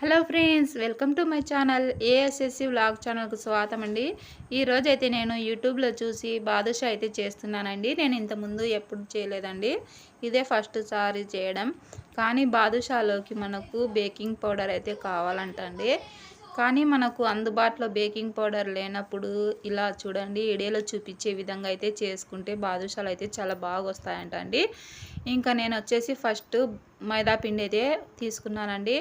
Hello friends welcome to my channel ASSC vlog ఛానల్కు స్వాగతం అండి. ఈరోజు అయితే నేను యూట్యూబ్లో చూసి బాదుషా అయితే చేస్తున్నానండి. నేను ఇంతకుముందు ఎప్పుడు చేయలేదండి. ఇదే ఫస్ట్ సారి చేయడం. కానీ బాదుషాలోకి మనకు బేకింగ్ పౌడర్ అయితే కావాలంటండి. కానీ మనకు అందుబాటులో బేకింగ్ పౌడర్ లేనప్పుడు ఇలా చూడండి ఇడియోలో చూపించే విధంగా అయితే చేసుకుంటే బాదుషాలు అయితే చాలా బాగా వస్తాయంట అండి ఇంకా నేను వచ్చేసి ఫస్ట్ మైదా పిండి అయితే తీసుకున్నానండి.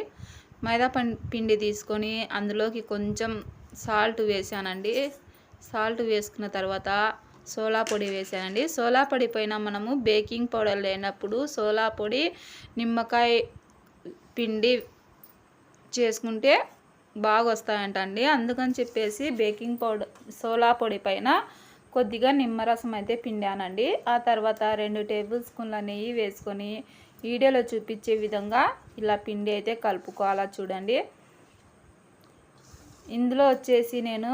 మైదా పిండి తీసుకొని అందులోకి కొంచెం సాల్ట్ వేసానండి. సాల్ట్ వేసుకున్న తర్వాత సోలా పొడి వేసానండి. సోలా పొడి పైన మనము బేకింగ్ పౌడర్ లేనప్పుడు సోలా పొడి నిమ్మకాయ పిండి చేసుకుంటే బాగా వస్తాయంటండి అందుకని చెప్పేసి బేకింగ్ పౌడర్ సోలా పొడి పైన కొద్దిగా నిమ్మరసం అయితే పిండానండి. ఆ తర్వాత రెండు టేబుల్ స్పూన్ల నెయ్యి వేసుకొని వీడియోలో చూపించే విధంగా ఇలా పిండి అయితే కలుపుకోవాలా చూడండి. ఇందులో వచ్చేసి నేను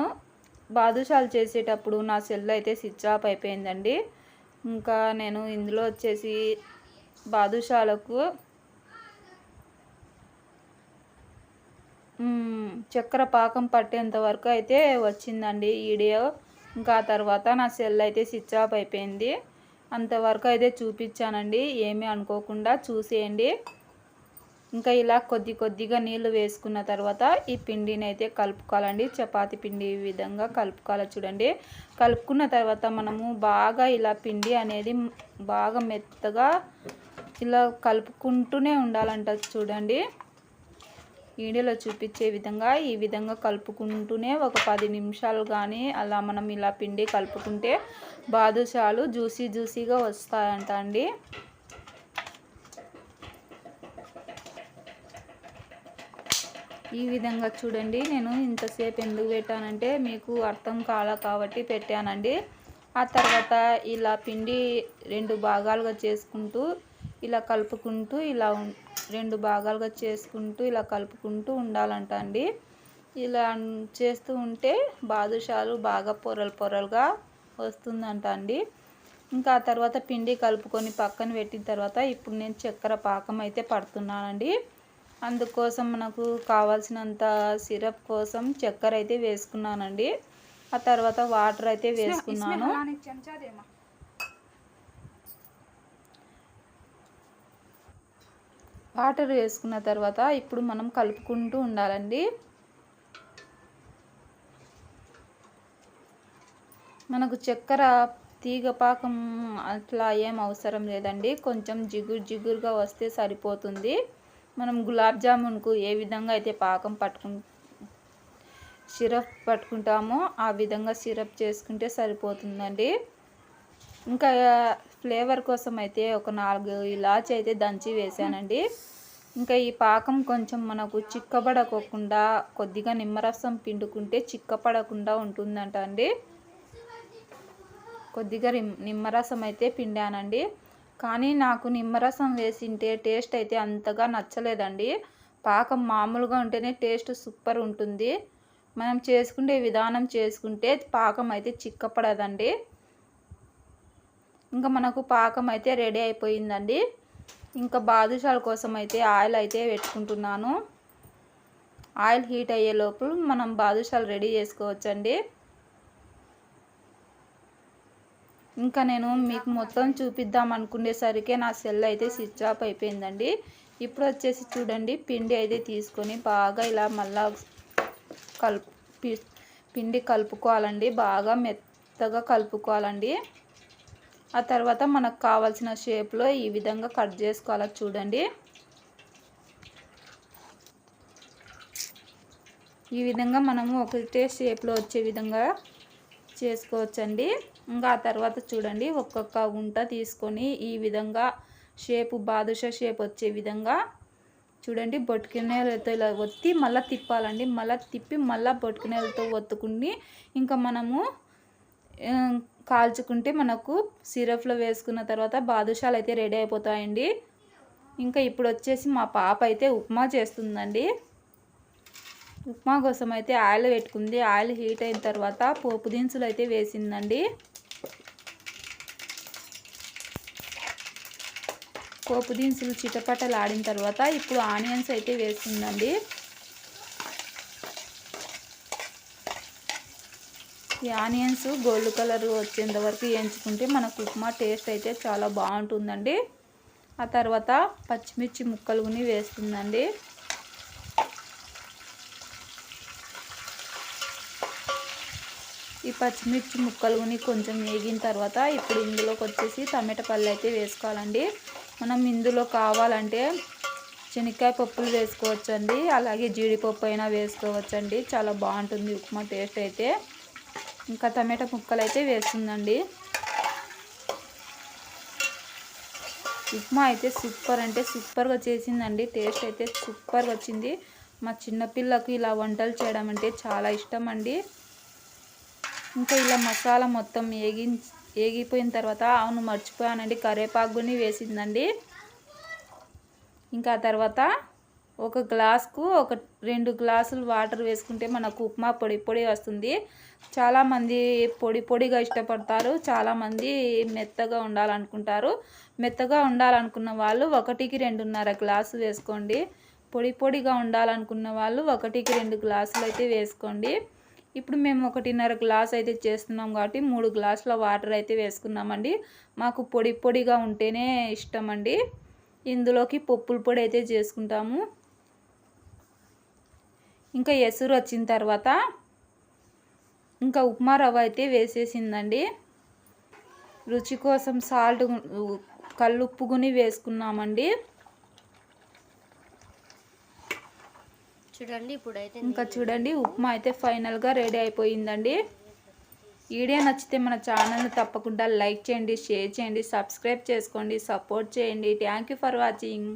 బాదుషాలు చేసేటప్పుడు నా సెల్ అయితే స్విచ్ ఆఫ్ అయిపోయిందండి. ఇంకా నేను ఇందులో వచ్చేసి బాదుషాలకు చక్కెర పాకం పట్టేంత వరకు అయితే వచ్చిందండి వీడియో. ఇంకా తర్వాత నా సెల్ అయితే స్విచ్ ఆఫ్ అయిపోయింది. అంతవరకు అయితే చూపించానండి. ఏమీ అనుకోకుండా చూసేయండి. ఇంకా ఇలా కొద్ది కొద్దిగా నీళ్ళు వేసుకున్న తర్వాత ఈ పిండిని అయితే కలుపుకోవాలండి. చపాతి పిండి ఈ విధంగా కలుపుకోవాలి చూడండి. కలుపుకున్న తర్వాత మనము బాగా ఇలా పిండి అనేది బాగా మెత్తగా ఇలా కలుపుకుంటూనే ఉండాలంట చూడండి. వీడియోలో చూపించే విధంగా ఈ విధంగా కలుపుకుంటూనే ఒక పది నిమిషాలు కానీ అలా మనం ఇలా పిండి కలుపుకుంటే బాదుషాలు జ్యూసీ జ్యూసీగా వస్తాయంట అండి. ఈ విధంగా చూడండి నేను ఇంతసేపు ఎందుకు పెట్టానంటే మీకు అర్థం కాల కాబట్టి పెట్టానండి. ఆ తర్వాత ఇలా పిండి రెండు భాగాలుగా చేసుకుంటూ ఇలా కలుపుకుంటూ ఇలా రెండు భాగాలుగా చేసుకుంటూ ఇలా కలుపుకుంటూ ఉండాలంట అండి. ఇలా చేస్తూ ఉంటే బాదుషాలు బాగా పొరలు పొరలుగా వస్తుందంట అండి. ఇంకా ఆ తర్వాత పిండి కలుపుకొని పక్కన పెట్టిన తర్వాత ఇప్పుడు నేను చక్కెర పాకం అయితే పడుతున్నానండి. అందుకోసం మనకు కావాల్సినంత సిరప్ కోసం చక్కెర అయితే వేసుకున్నానండి. ఆ తర్వాత వాటర్ అయితే వేసుకున్నాను. వాటర్ వేసుకున్న తర్వాత ఇప్పుడు మనం కలుపుకుంటూ ఉండాలండి. మనకు చక్కెర తీగ పాకం అట్లా ఏం అవసరం లేదండి. కొంచెం జిగురు జిగురుగా వస్తే సరిపోతుంది. మనం గులాబ్ జామున్కు ఏ విధంగా అయితే పాకం పట్టుకు సిరప్ పట్టుకుంటామో ఆ విధంగా సిరప్ చేసుకుంటే సరిపోతుందండి. ఇంకా ఫ్లేవర్ కోసం అయితే ఒక నాలుగు ఇలాచి అయితే దంచి వేసానండి. ఇంకా ఈ పాకం కొంచెం మనకు చిక్కబడకోకుండా కొద్దిగా నిమ్మరసం పిండుకుంటే చిక్కపడకుండా ఉంటుందంట అండి. కొద్దిగా నిమ్మరసం అయితే పిండానండి. కానీ నాకు నిమ్మరసం వేసింటే టేస్ట్ అయితే అంతగా నచ్చలేదండి. పాకం మామూలుగా ఉంటేనే టేస్ట్ సూపర్ ఉంటుంది. మనం చేసుకునే విధానం చేసుకుంటే పాకం అయితే చిక్కపడదండి. ఇంకా మనకు పాకం అయితే రెడీ అయిపోయిందండి. ఇంకా బాదుషాల కోసం అయితే ఆయిల్ అయితే పెట్టుకుంటున్నాను. ఆయిల్ హీట్ అయ్యే లోపు మనం బాదుషాలు రెడీ చేసుకోవచ్చండి. ఇంకా నేను మీకు మొత్తం చూపిద్దాం అనుకునేసరికి నా సెల్ అయితే స్విచ్ ఆఫ్ అయిపోయిందండి. ఇప్పుడు వచ్చేసి చూడండి పిండి అయితే తీసుకొని బాగా ఇలా మళ్ళా కలుపు పిండి కలుపుకోవాలండి. బాగా మెత్తగా కలుపుకోవాలండి. ఆ తర్వాత మనకు కావాల్సిన షేప్లో ఈ విధంగా కట్ చేసుకోవాలి చూడండి. ఈ విధంగా మనము ఒకటే షేప్లో వచ్చే విధంగా చేసుకోవచ్చండి. ఇంకా ఆ తర్వాత చూడండి ఒక్కొక్క ఉంట తీసుకొని ఈ విధంగా షేపు బాదుషా షేప్ వచ్చే విధంగా చూడండి బొట్టుకినేలతో ఇలా ఒత్తి మళ్ళీ తిప్పాలండి. మళ్ళీ తిప్పి మళ్ళీ బొట్టుకినేలతో ఒత్తుకుని ఇంకా మనము కాల్చుకుంటే మనకు సిరప్లో వేసుకున్న తర్వాత బాదుషాలు అయితే రెడీ అయిపోతాయండి. ఇంకా ఇప్పుడు వచ్చేసి మా పాప అయితే ఉప్మా చేస్తుందండి. ఉప్మా కోసం అయితే ఆయిల్ పెట్టుకుంది. ఆయిల్ హీట్ అయిన తర్వాత పోపు దినుసులు అయితే వేసిందండి. పోపు దినుసులు చిటపటలు ఆడిన తర్వాత ఇప్పుడు ఆనియన్స్ అయితే వేస్తుందండి. ఈ ఆనియన్స్ గోల్డ్ కలర్ వచ్చేంత వరకు వేయించుకుంటే మనకు ఉప్మా టేస్ట్ అయితే చాలా బాగుంటుందండి. ఆ తర్వాత పచ్చిమిర్చి ముక్కలు కూడా వేస్తుందండి. ఈ పచ్చిమిర్చి ముక్కలు కూడా కొంచెం వేగిన తర్వాత ఇప్పుడు ఇందులోకి వచ్చేసి టమాటా పళ్ళు అయితే వేసుకోవాలండి. మనం ఇందులో కావాలంటే శనక్కాయ పప్పులు వేసుకోవచ్చండి అలాగే జీడిపప్పు అయినా వేసుకోవచ్చండి. చాలా బాగుంటుంది ఉప్మా టేస్ట్ అయితే. ఇంకా టమాటా ముక్కలు అయితే వేస్తుందండి. ఉప్మా అయితే సూపర్ అంటే సూపర్గా చేసిందండి. టేస్ట్ అయితే సూపర్గా వచ్చింది. మా చిన్నపిల్లకు ఇలా వంటలు చేయడం అంటే చాలా ఇష్టం అండి ఇంకా ఇలా మసాలా మొత్తం ఏగి ఏగిపోయిన తర్వాత అవును మర్చిపోయానండి. కరివేపాకుని వేసిందండి. ఇంకా తర్వాత ఒక గ్లాస్కు ఒక రెండు గ్లాసులు వాటర్ వేసుకుంటే మనకు ఉప్మా పొడి పొడి వస్తుంది. చాలామంది పొడి పొడిగా ఇష్టపడతారు. చాలామంది మెత్తగా ఉండాలనుకుంటారు. మెత్తగా ఉండాలనుకున్న వాళ్ళు ఒకటికి రెండున్నర గ్లాసు వేసుకోండి. పొడి పొడిగా ఉండాలనుకున్న వాళ్ళు ఒకటికి రెండు గ్లాసులు అయితే వేసుకోండి. ఇప్పుడు మేము ఒకటిన్నర గ్లాస్ అయితే చేస్తున్నాం కాబట్టి మూడు గ్లాసుల వాటర్ అయితే వేసుకున్నామండి. మాకు పొడి పొడిగా ఉంటేనే ఇష్టం అండి ఇందులోకి పప్పుల పొడి అయితే చేసుకుంటాము. ఇంకా ఎసురు వచ్చిన తర్వాత ఇంకా ఉప్మా రవ్వ అయితే వేసేసిందండి. రుచి కోసం సాల్ట్ కల్లుప్పుగుని వేసుకున్నామండి. చూడండి ఇప్పుడైతే ఇంకా చూడండి ఉప్మా అయితే ఫైనల్గా రెడీ అయిపోయిందండి. వీడియో నచ్చితే మన ఛానల్ని తప్పకుండా లైక్ చేయండి షేర్ చేయండి సబ్స్క్రైబ్ చేసుకోండి సపోర్ట్ చేయండి. Thank you for watching.